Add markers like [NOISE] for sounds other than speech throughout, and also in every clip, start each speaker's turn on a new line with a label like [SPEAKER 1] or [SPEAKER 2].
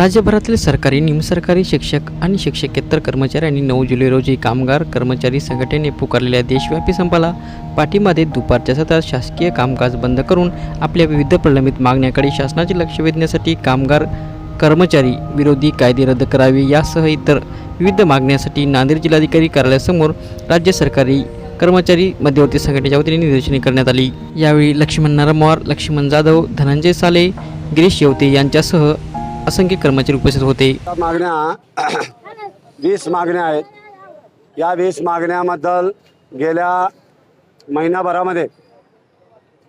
[SPEAKER 1] राज्यभरातील सरकारी निमसरकारी शिक्षक आणि शिक्षकेतर कर्मचाऱ्यांनी नऊ जुलै रोजी कामगार कर्मचारी संघटनेने पुकारलेल्या देशव्यापी संपाला पाठिंबा देत दुपारच्या सत्रात शासकीय कामकाज बंद करून आपल्या विविध प्रलंबित मागण्याकडे शासनाचे लक्ष वेधण्यासाठी कामगार कर्मचारी विरोधी कायदे रद्द करावे यासह इतर विविध मागण्यासाठी नांदेड जिल्हाधिकारी कार्यालयासमोर राज्य सरकारी कर्मचारी मध्यवर्ती संघटनेच्या वतीने निदर्शने करण्यात आली. यावेळी लक्ष्मण नरमवार लक्ष्मण जाधव धनंजय साले गिरीश येवते यांच्यासह असंख्य कर्मचारी उपस्थित होते.
[SPEAKER 2] या मागण्या [CLEARS THROAT] वीस मागण्या आहेत. या वीस मागण्याबद्दल गेल्या महिनाभरामध्ये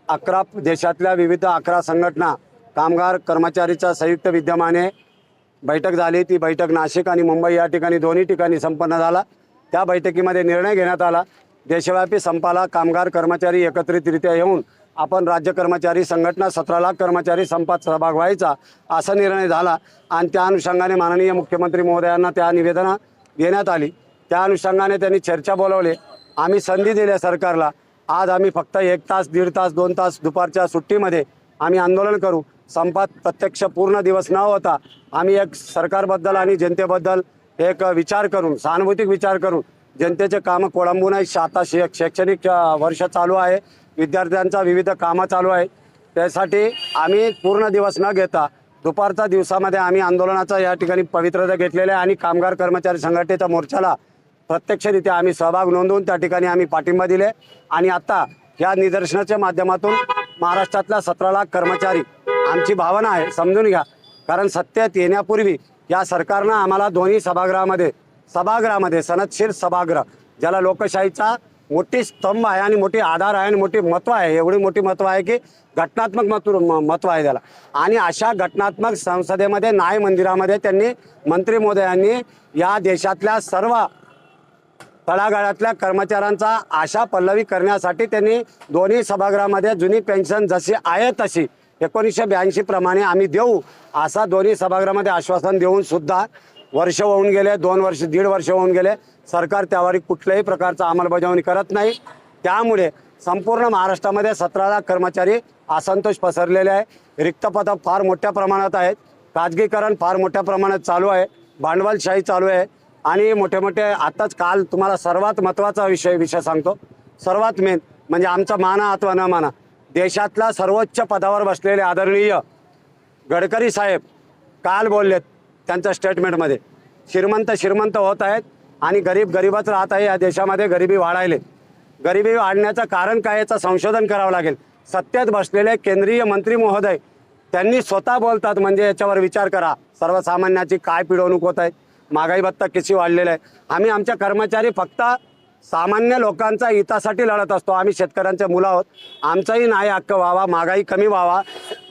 [SPEAKER 2] अकरा देशातल्या विविध अकरा संघटना कामगार कर्मचारीच्या संयुक्त विद्यमाने बैठक झाली. ती बैठक नाशिक आणि मुंबई या ठिकाणी दोन्ही ठिकाणी संपन्न झाला. त्या बैठकीमध्ये निर्णय घेण्यात आला. देशव्यापी संपाला कामगार कर्मचारी एकत्रितरित्या येऊन आपण राज्य कर्मचारी संघटना सतरा लाख कर्मचारी संपात सहभाग व्हायचा असा निर्णय झाला आणि त्या अनुषंगाने माननीय मुख्यमंत्री महोदयांना त्या निवेदना देण्यात आली. त्या अनुषंगाने त्यांनी चर्चा बोलावले. आम्ही संधी दिल्या सरकारला. आज आम्ही फक्त एक तास दीड तास दोन तास दुपारच्या सुट्टीमध्ये आम्ही आंदोलन करू. संपात प्रत्यक्ष पूर्ण दिवस न होता आम्ही एक सरकारबद्दल आणि जनतेबद्दल एक विचार करून सहानुभूतिक विचार करून जनतेचे कामं कोळंबून आहे आता शे शैक्षणिक वर्ष चालू आहे. विद्यार्थ्यांचा विविध कामं चालू आहे त्यासाठी आम्ही पूर्ण दिवस न घेता दुपारच्या दिवसामध्ये आम्ही आंदोलनाचा या ठिकाणी पवित्रता घेतलेला आहे आणि कामगार कर्मचारी संघटनेच्या मोर्चाला प्रत्यक्षरित्या आम्ही सहभाग नोंदवून त्या ठिकाणी आम्ही पाठिंबा दिले. आणि आता या निदर्शनाच्या माध्यमातून महाराष्ट्रातल्या सतरा लाख कर्मचारी आमची भावना आहे समजून घ्या. कारण सत्तेत येण्यापूर्वी या सरकारनं आम्हाला दोन्ही सभागृहामध्ये सभागृहामध्ये सनदशीर सभागृह ज्याला लोकशाहीचा मोठी स्तंभ आहे आणि मोठी आधार आहे आणि मोठी महत्त्व आहे. एवढी मोठी महत्त्व आहे की घटनात्मक महत्त्व महत्त्व आहे त्याला. आणि अशा घटनात्मक संसदेमध्ये न्याय मंदिरामध्ये त्यांनी मंत्री मोदयांनी या देशातल्या सर्व तळागाळातल्या कर्मचाऱ्यांचा आशा पल्लवी करण्यासाठी त्यांनी दोन्ही सभागृहामध्ये जुनी पेन्शन जशी आहे तशी एकोणीसशे ब्याऐंशी प्रमाणे आम्ही देऊ असा दोन्ही सभागृहामध्ये आश्वासन देऊन सुद्धा वर्ष होऊन गेले दोन वर्ष दीड वर्ष होऊन गेले. सरकार त्यावर कुठल्याही प्रकारचा अंमलबजावणी करत नाही. त्यामुळे संपूर्ण महाराष्ट्रामध्ये सतरा लाख कर्मचारी असंतोष पसरलेले आहे. रिक्त पदं फार मोठ्या प्रमाणात आहेत. खाजगीकरण फार मोठ्या प्रमाणात चालू आहे. भांडवलशाही चालू आहे. आणि मोठे मोठे आत्ताच काल तुम्हाला सर्वात महत्त्वाचा विषय विषय सांगतो. सर्वात मेन म्हणजे आमचा माना अथवा न माना. देशातला सर्वोच्च पदावर बसलेले आदरणीय गडकरी साहेब काल बोललेत त्यांच्या स्टेटमेंटमध्ये श्रीमंत श्रीमंत होत आहेत आणि गरीब गरीबच राहत आहे या देशामध्ये गरिबी वाढायले. गरिबी वाढण्याचं कारण काय याचं संशोधन करावं लागेल. सत्तेत बसलेले केंद्रीय मंत्री महोदय त्यांनी स्वतः बोलतात म्हणजे याच्यावर विचार करा. सर्वसामान्याची काय पिळवणूक होत आहे? महागाई भत्ता किती वाढलेला आहे? आम्ही आमच्या कर्मचारी फक्त सामान्य लोकांचा हितासाठी लढत असतो. आम्ही शेतकऱ्यांचे मुलं आहोत. आमचाही नाही हक्क व्हावा महागाई कमी व्हावा.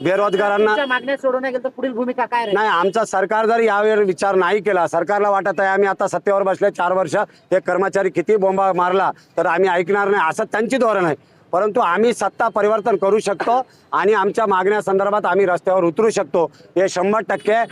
[SPEAKER 2] बेरोजगारांना
[SPEAKER 3] मागण्या सोडवण्या गेलं तर पुढील भूमिका काय राहील?
[SPEAKER 2] नाही आमचा सरकार जर यावर विचार नाही केला सरकारला वाटत आहे आम्ही आता सत्तेवर बसले चार वर्ष हे कर्मचारी किती बोंबा मारला तर आम्ही ऐकणार नाही असं त्यांची धोरण आहे. परंतु आम्ही सत्ता परिवर्तन करू शकतो आणि आमच्या मागण्या संदर्भात आम्ही रस्त्यावर उतरू शकतो. हे शंभर टक्के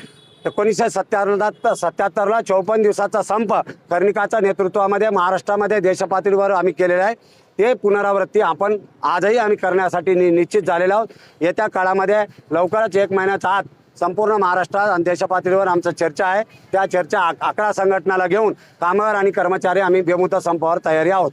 [SPEAKER 2] एकोणीसशे सत्त्याहत्तर सत्याहत्तरला चौपन्न दिवसाचा संप कर्णिकाच्या नेतृत्वामध्ये महाराष्ट्रामध्ये देशपातळीवर आम्ही केलेला आहे. ते पुनरावृत्ती आपण आजही आम्ही करण्यासाठी नि निश्चित झालेलो आहोत. येत्या काळामध्ये लवकरच एक महिन्याच्या आत संपूर्ण महाराष्ट्रात आणि देशपातळीवर आमचं चर्चा आहे. त्या चर्चा अकरा संघटनाला घेऊन कामगार आणि कर्मचारी आम्ही बेमुदत संपावर तयारी आहोत.